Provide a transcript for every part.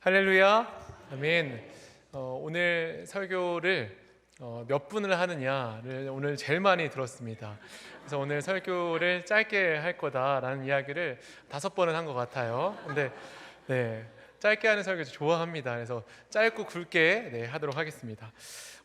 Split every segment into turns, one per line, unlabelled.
할렐루야, 아멘. 어, 오늘 설교를 어, 몇 분을 하느냐를 오늘 제일 많이 들었습니다. 그래서 오늘 설교를 짧게 할 거다라는 이야기를 다섯 번은 한 것 같아요. 근데 네, 짧게 하는 설교 좋아합니다. 그래서 짧고 굵게 네, 하도록 하겠습니다.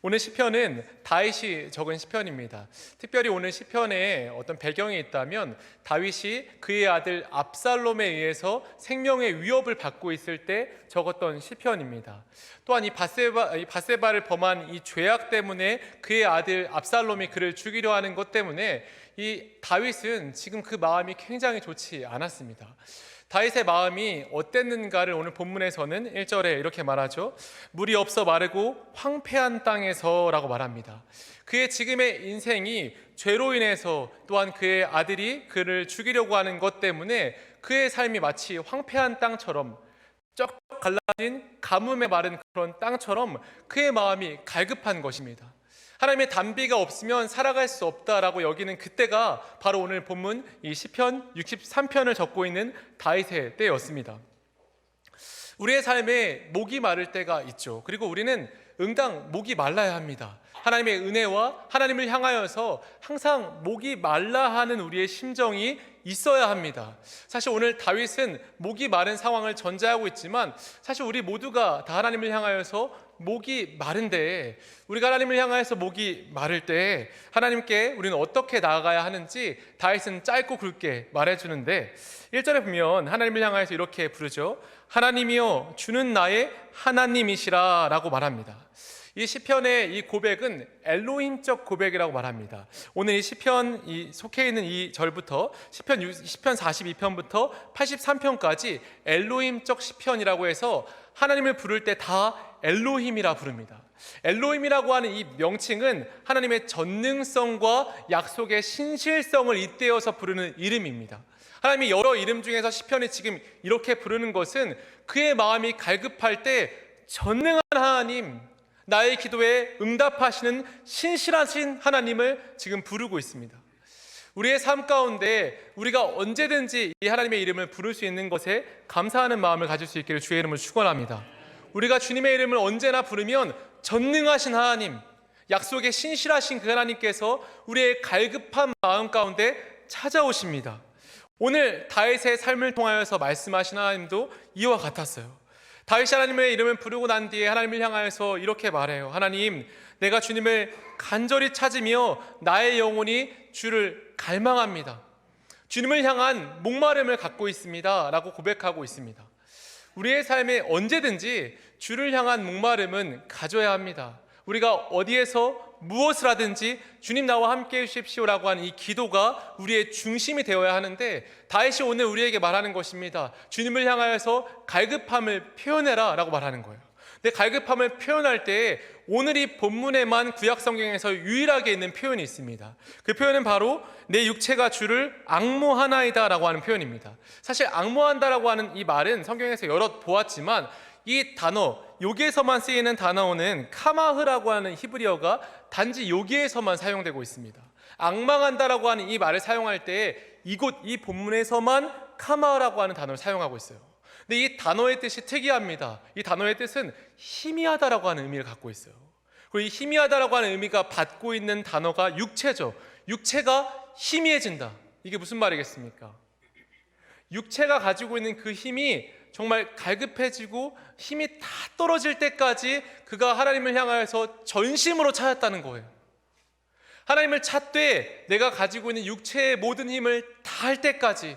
오늘 시편은 다윗이 적은 시편입니다. 특별히 오늘 시편에 어떤 배경이 있다면 다윗이 그의 아들 압살롬에 의해서 생명의 위협을 받고 있을 때 적었던 시편입니다. 또한 이 바세바 이 바세바를 범한 이 죄악 때문에 그의 아들 압살롬이 그를 죽이려 하는 것 때문에 이 다윗은 지금 그 마음이 굉장히 좋지 않았습니다. 다윗의 마음이 어땠는가를 오늘 본문에서는 1절에 이렇게 말하죠. 물이 없어 마르고 황폐한 땅에서라고 말합니다. 그의 지금의 인생이 죄로 인해서 또한 그의 아들이 그를 죽이려고 하는 것 때문에 그의 삶이 마치 황폐한 땅처럼 쩍 갈라진 가뭄에 마른 그런 땅처럼 그의 마음이 갈급한 것입니다. 하나님의 단비가 없으면 살아갈 수 없다라고 여기는 그때가 바로 오늘 본문 이 시편 63편을 적고 있는 다윗의 때였습니다. 우리의 삶에 목이 마를 때가 있죠. 그리고 우리는 응당 목이 말라야 합니다. 하나님의 은혜와 하나님을 향하여서 항상 목이 말라 하는 우리의 심정이 있어야 합니다. 사실 오늘 다윗은 목이 마른 상황을 전제하고 있지만 사실 우리 모두가 다 하나님을 향하여서 목이 마른데 우리가 하나님을 향하여서 목이 마를 때 하나님께 우리는 어떻게 나아가야 하는지 다윗은 짧고 굵게 말해 주는데 1절에 보면 하나님을 향하여서 이렇게 부르죠. 하나님이여 주는 나의 하나님이시라 라고 말합니다. 이 시편의 이 고백은 엘로힘적 고백이라고 말합니다. 오늘 이 시편 이 속해 있는 이 절부터 시편 6 시편 42편부터 83편까지 엘로힘적 시편이라고 해서 하나님을 부를 때 다 엘로힘이라 부릅니다. 엘로힘이라고 하는 이 명칭은 하나님의 전능성과 약속의 신실성을 잇대어서 부르는 이름입니다. 하나님이 여러 이름 중에서 시편이 지금 이렇게 부르는 것은 그의 마음이 갈급할 때 전능한 하나님, 나의 기도에 응답하시는 신실하신 하나님을 지금 부르고 있습니다. 우리의 삶 가운데 우리가 언제든지 이 하나님의 이름을 부를 수 있는 것에 감사하는 마음을 가질 수 있기를 주의 이름을 축원합니다. 우리가 주님의 이름을 언제나 부르면 전능하신 하나님, 약속에 신실하신 그 하나님께서 우리의 갈급한 마음 가운데 찾아오십니다. 오늘 다윗의 삶을 통하여서 말씀하신 하나님도 이와 같았어요. 다윗이 하나님의 이름을 부르고 난 뒤에 하나님을 향하여서 이렇게 말해요. 하나님, 내가 주님을 간절히 찾으며 나의 영혼이 주를 갈망합니다. 주님을 향한 목마름을 갖고 있습니다. 라고 고백하고 있습니다. 우리의 삶에 언제든지 주를 향한 목마름은 가져야 합니다. 우리가 어디에서 무엇을 하든지 주님 나와 함께 해주십시오라고 하는 이 기도가 우리의 중심이 되어야 하는데 다윗이 오늘 우리에게 말하는 것입니다. 주님을 향하여서 갈급함을 표현해라 라고 말하는 거예요. 근데 갈급함을 표현할 때 오늘 이 본문에만 구약 성경에서 유일하게 있는 표현이 있습니다. 그 표현은 바로 내 육체가 주를 악모하나이다라고 하는 표현입니다. 사실 악모한다라고 하는 이 말은 성경에서 여러 보았지만 이 단어 여기에서만 쓰이는 단어는 카마흐라고 하는 히브리어가 단지 여기에서만 사용되고 있습니다. 악망한다라고 하는 이 말을 사용할 때 이곳 이 본문에서만 카마흐라고 하는 단어를 사용하고 있어요. 근데 이 단어의 뜻이 특이합니다. 이 단어의 뜻은 희미하다라고 하는 의미를 갖고 있어요. 그리고 이 희미하다라고 하는 의미가 받고 있는 단어가 육체죠. 육체가 희미해진다. 이게 무슨 말이겠습니까? 육체가 가지고 있는 그 힘이 정말 갈급해지고 힘이 다 떨어질 때까지 그가 하나님을 향하여서 전심으로 찾았다는 거예요. 하나님을 찾되 내가 가지고 있는 육체의 모든 힘을 다 할 때까지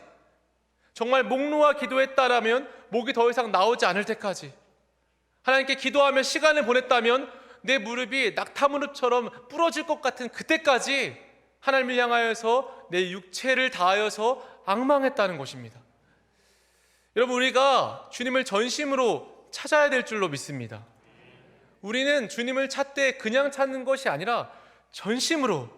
정말 목 놓아 기도했다라면 목이 더 이상 나오지 않을 때까지 하나님께 기도하며 시간을 보냈다면 내 무릎이 낙타 무릎처럼 부러질 것 같은 그때까지 하나님을 향하여서 내 육체를 다하여서 악망했다는 것입니다. 여러분 우리가 주님을 전심으로 찾아야 될 줄로 믿습니다. 우리는 주님을 찾되 그냥 찾는 것이 아니라 전심으로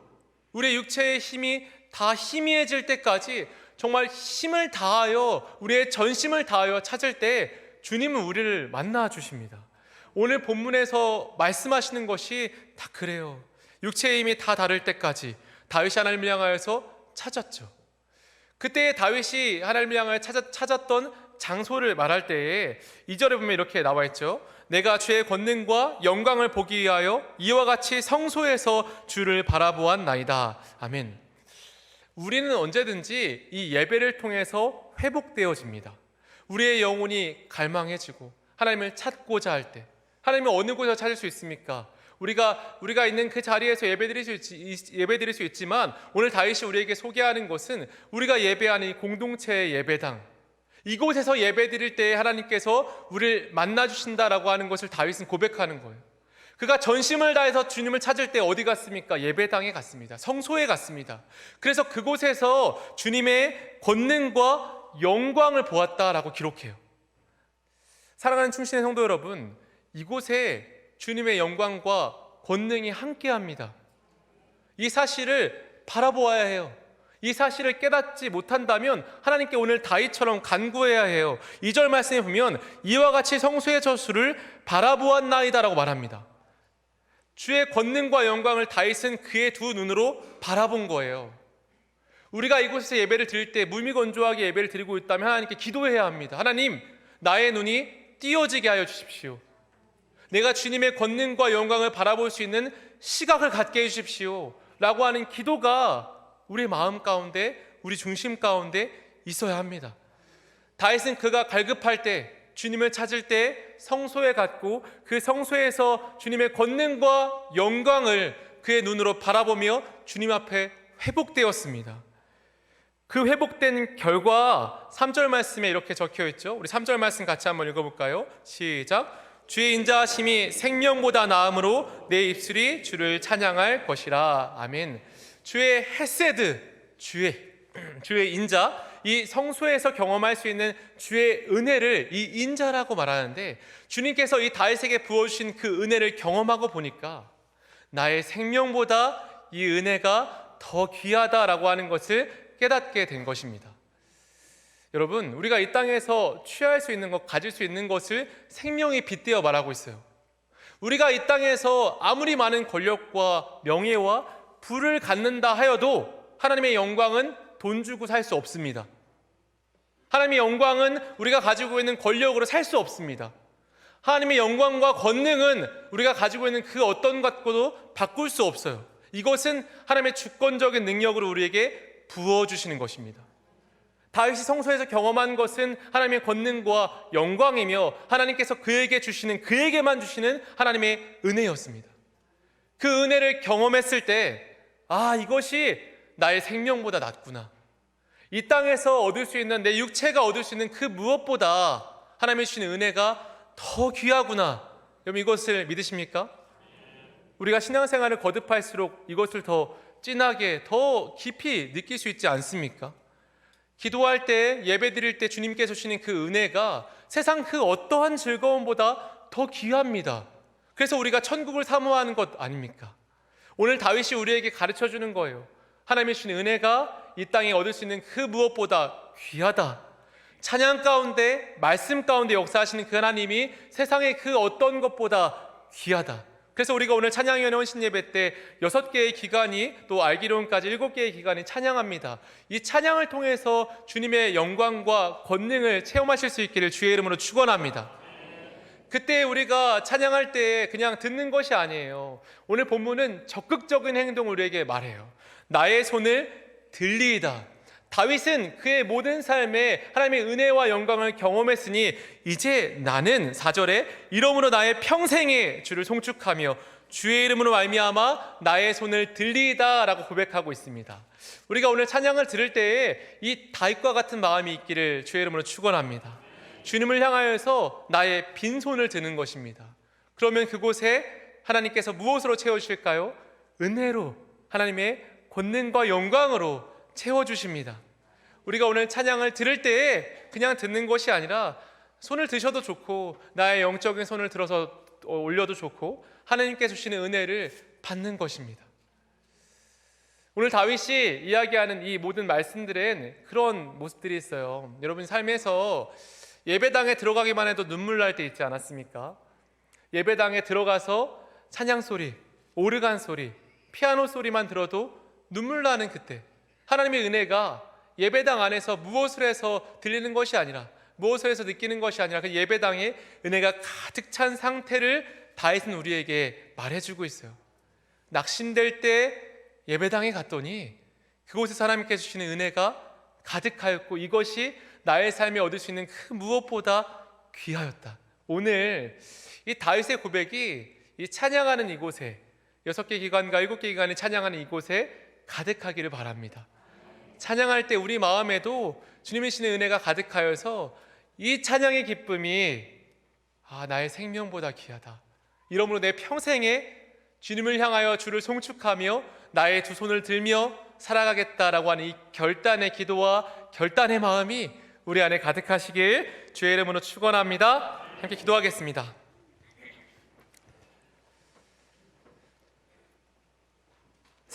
우리의 육체의 힘이 다 희미해질 때까지 정말 힘을 다하여 우리의 전심을 다하여 찾을 때 주님은 우리를 만나 주십니다. 오늘 본문에서 말씀하시는 것이 다 그래요. 육체의 힘이 다 다를 때까지 다윗이 하나님을 향하여서 찾았죠. 그때 다윗이 하나님을 향하여 찾았, 찾았던 장소를 말할 때에 이절에 보면 이렇게 나와 있죠. 내가 주의 권능과 영광을 보기 위하여 이와 같이 성소에서 주를 바라보았나이다. 아멘. 우리는 언제든지 이 예배를 통해서 회복되어집니다. 우리의 영혼이 갈망해지고 하나님을 찾고자 할 때, 하나님을 어느 곳에서 찾을 수 있습니까? 우리가 우리가 있는 그 자리에서 예배드릴 수 있, 예배드릴 수 있지만 오늘 다윗이 우리에게 소개하는 것은 우리가 예배하는 이 공동체의 예배당 이곳에서 예배드릴 때 하나님께서 우리를 만나 주신다라고 하는 것을 다윗은 고백하는 거예요. 그가 전심을 다해서 주님을 찾을 때 어디 갔습니까? 예배당에 갔습니다. 성소에 갔습니다. 그래서 그곳에서 주님의 권능과 영광을 보았다라고 기록해요. 사랑하는 충신의 성도 여러분, 이곳에 주님의 영광과 권능이 함께 합니다. 이 사실을 바라보아야 해요. 이 사실을 깨닫지 못한다면 하나님께 오늘 다윗처럼 간구해야 해요. 2절 말씀에 보면 이와 같이 성소의 저수를 바라보았나이다라고 말합니다. 주의 권능과 영광을 다윗은 그의 두 눈으로 바라본 거예요. 우리가 이곳에서 예배를 드릴 때 물미건조하게 예배를 드리고 있다면 하나님께 기도해야 합니다. 하나님, 나의 눈이 띄어지게 하여 주십시오. 내가 주님의 권능과 영광을 바라볼 수 있는 시각을 갖게 해 주십시오. 라고 하는 기도가 우리 마음 가운데, 우리 중심 가운데 있어야 합니다. 다윗은 그가 갈급할 때, 주님을 찾을 때 성소에 갔고 그 성소에서 주님의 권능과 영광을 그의 눈으로 바라보며 주님 앞에 회복되었습니다. 그 회복된 결과 3절 말씀에 이렇게 적혀 있죠. 우리 3절 말씀 같이 한번 읽어 볼까요? 시작. 주의 인자하심이 생명보다 나음으로 내 입술이 주를 찬양할 것이라. 아멘. 주의 헤세드, 주의 주의 인자, 이 성소에서 경험할 수 있는 주의 은혜를 이 인자라고 말하는데 주님께서 이 다윗에게 부어주신 그 은혜를 경험하고 보니까 나의 생명보다 이 은혜가 더 귀하다라고 하는 것을 깨닫게 된 것입니다. 여러분, 우리가 이 땅에서 취할 수 있는 것, 가질 수 있는 것을 생명이 빗대어 말하고 있어요. 우리가 이 땅에서 아무리 많은 권력과 명예와 부를 갖는다 하여도 하나님의 영광은 돈 주고 살 수 없습니다. 하나님의 영광은 우리가 가지고 있는 권력으로 살 수 없습니다. 하나님의 영광과 권능은 우리가 가지고 있는 그 어떤 것과도 바꿀 수 없어요. 이것은 하나님의 주권적인 능력으로 우리에게 부어주시는 것입니다. 다윗이 성소에서 경험한 것은 하나님의 권능과 영광이며 하나님께서 그에게 주시는 그에게만 주시는 하나님의 은혜였습니다. 그 은혜를 경험했을 때 아, 이것이 나의 생명보다 낫구나. 이 땅에서 얻을 수 있는 내 육체가 얻을 수 있는 그 무엇보다 하나님의 주시는 은혜가 더 귀하구나. 여러분 이것을 믿으십니까? 우리가 신앙생활을 거듭할수록 이것을 더 진하게 더 깊이 느낄 수 있지 않습니까? 기도할 때 예배 드릴 때 주님께서 주시는 그 은혜가 세상 그 어떠한 즐거움보다 더 귀합니다. 그래서 우리가 천국을 사모하는 것 아닙니까? 오늘 다윗이 우리에게 가르쳐 주는 거예요. 하나님의 주신 은혜가 이 땅에 얻을 수 있는 그 무엇보다 귀하다. 찬양 가운데 말씀 가운데 역사하시는 그 하나님이 세상의 그 어떤 것보다 귀하다. 그래서 우리가 오늘 찬양위원회 헌신 예배 때 여섯 개의 기간이 또 알기론까지 일곱 개의 기간이 찬양합니다. 이 찬양을 통해서 주님의 영광과 권능을 체험하실 수 있기를 주의 이름으로 축원합니다. 그때 우리가 찬양할 때 그냥 듣는 것이 아니에요. 오늘 본문은 적극적인 행동을 우리에게 말해요. 나의 손을 들리이다. 다윗은 그의 모든 삶에 하나님의 은혜와 영광을 경험했으니 이제 나는 4절에 이러므로 나의 평생에 주를 송축하며 주의 이름으로 말미암아 나의 손을 들리이다라고 고백하고 있습니다. 우리가 오늘 찬양을 들을 때에 이 다윗과 같은 마음이 있기를 주의 이름으로 축원합니다. 주님을 향하여서 나의 빈 손을 드는 것입니다. 그러면 그곳에 하나님께서 무엇으로 채워 주실까요? 은혜로 하나님의 권능과 영광으로 채워주십니다. 우리가 오늘 찬양을 들을 때에 그냥 듣는 것이 아니라 손을 드셔도 좋고 나의 영적인 손을 들어서 올려도 좋고 하나님께 주시는 은혜를 받는 것입니다. 오늘 다윗이 이야기하는 이 모든 말씀들엔 그런 모습들이 있어요. 여러분 삶에서 예배당에 들어가기만 해도 눈물 날 때 있지 않았습니까? 예배당에 들어가서 찬양 소리, 오르간 소리, 피아노 소리만 들어도 눈물 나는 그때 하나님의 은혜가 예배당 안에서 무엇을 해서 들리는 것이 아니라 무엇을 해서 느끼는 것이 아니라 그 예배당에 은혜가 가득 찬 상태를 다윗은 우리에게 말해주고 있어요. 낙심될 때 예배당에 갔더니 그곳에서 하나님께서 주시는 은혜가 가득하였고 이것이 나의 삶에 얻을 수 있는 그 무엇보다 귀하였다. 오늘 이 다윗의 고백이 이 찬양하는 이곳에 여섯 개 기관과 일곱 개 기관이 찬양하는 이곳에 가득하기를 바랍니다. 찬양할 때 우리 마음에도 주님의 신의 은혜가 가득하여서 이 찬양의 기쁨이 아 나의 생명보다 귀하다. 이러므로 내 평생에 주님을 향하여 주를 송축하며 나의 두 손을 들며 살아가겠다라고 하는 이 결단의 기도와 결단의 마음이 우리 안에 가득하시길 주의 이름으로 축원합니다. 함께 기도하겠습니다.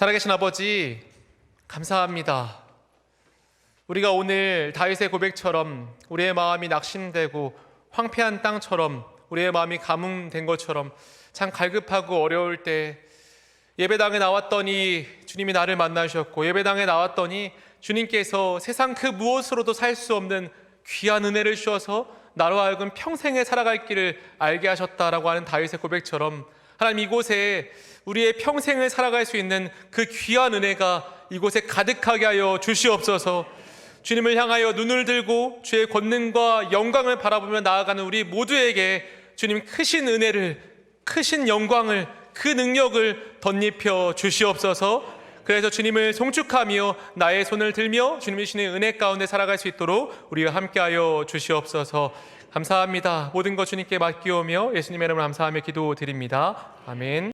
살아계신 아버지 감사합니다. 우리가 오늘 다윗의 고백처럼 우리의 마음이 낙심되고 황폐한 땅처럼 우리의 마음이 가뭄된 것처럼 참 갈급하고 어려울 때 예배당에 나왔더니 주님이 나를 만나셨고 예배당에 나왔더니 주님께서 세상 그 무엇으로도 살 수 없는 귀한 은혜를 주셔서 나로 하여금 평생에 살아갈 길을 알게 하셨다라고 하는 다윗의 고백처럼 하나님 이곳에 우리의 평생을 살아갈 수 있는 그 귀한 은혜가 이곳에 가득하게 하여 주시옵소서. 주님을 향하여 눈을 들고 주의 권능과 영광을 바라보며 나아가는 우리 모두에게 주님 크신 은혜를 크신 영광을 그 능력을 덧입혀 주시옵소서. 그래서 주님을 송축하며 나의 손을 들며 주님의 신의 은혜 가운데 살아갈 수 있도록 우리와 함께하여 주시옵소서. 감사합니다. 모든 것 주님께 맡기오며 예수님의 이름으로 감사하며 기도드립니다. 아멘.